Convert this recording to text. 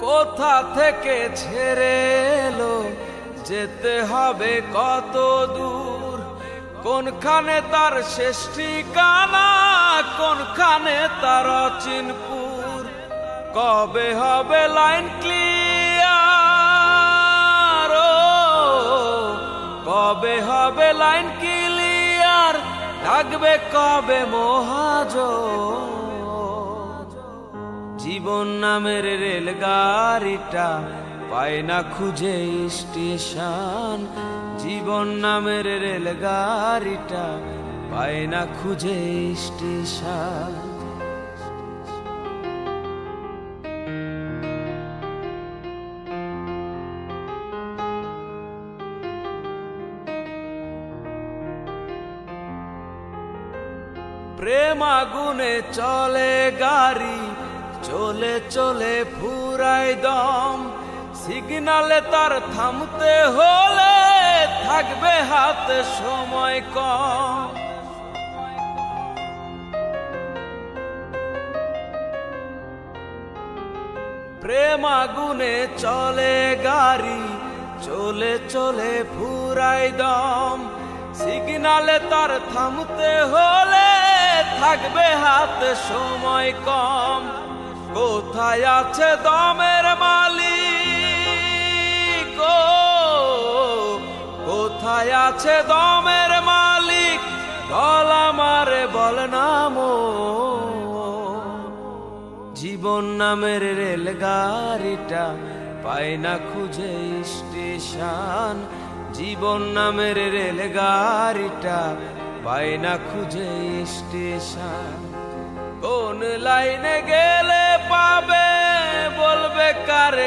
কোথা থেকে ছেড়ে এলো? যেতে হবে কত দূর? কোনখানে তার শেষ ঠিকানা? কোনখানে তার অচিনপুর কবে হবে লাইন ক্লিয়ার? কবে হবে লাইন ক্লিয়ার? ডাকবে কবে মহাজ জীবন নামের রেলগাড়িটা পায় না খুঁজে স্টেশন। জীবন নামের রেলগাড়িটা পায় না খুঁজে স্টেশন। প্রেম আগুনে চলে গাড়ি চলে চলে ফুরাই দম। সিগনালে তার থামতে হলে থাকবে হাতে সময় কম। প্রেম আগুনে চলে গাড়ি, চলে চলে ফুরাই দম। সিগনালে তার থামতে হলে থাকবে হাতে সময় কম। কোথায় আছে দমের মালিক? কোথায় আছে দমের মালিক? বল আমারে, বল নামো জীবন নামের রেলগাড়িটা পায় না খুঁজে স্টেশন। জীবন নামের রেলগাড়িটা পায় না খুঁজে স্টেশন। কোন লাইনে গেলে हर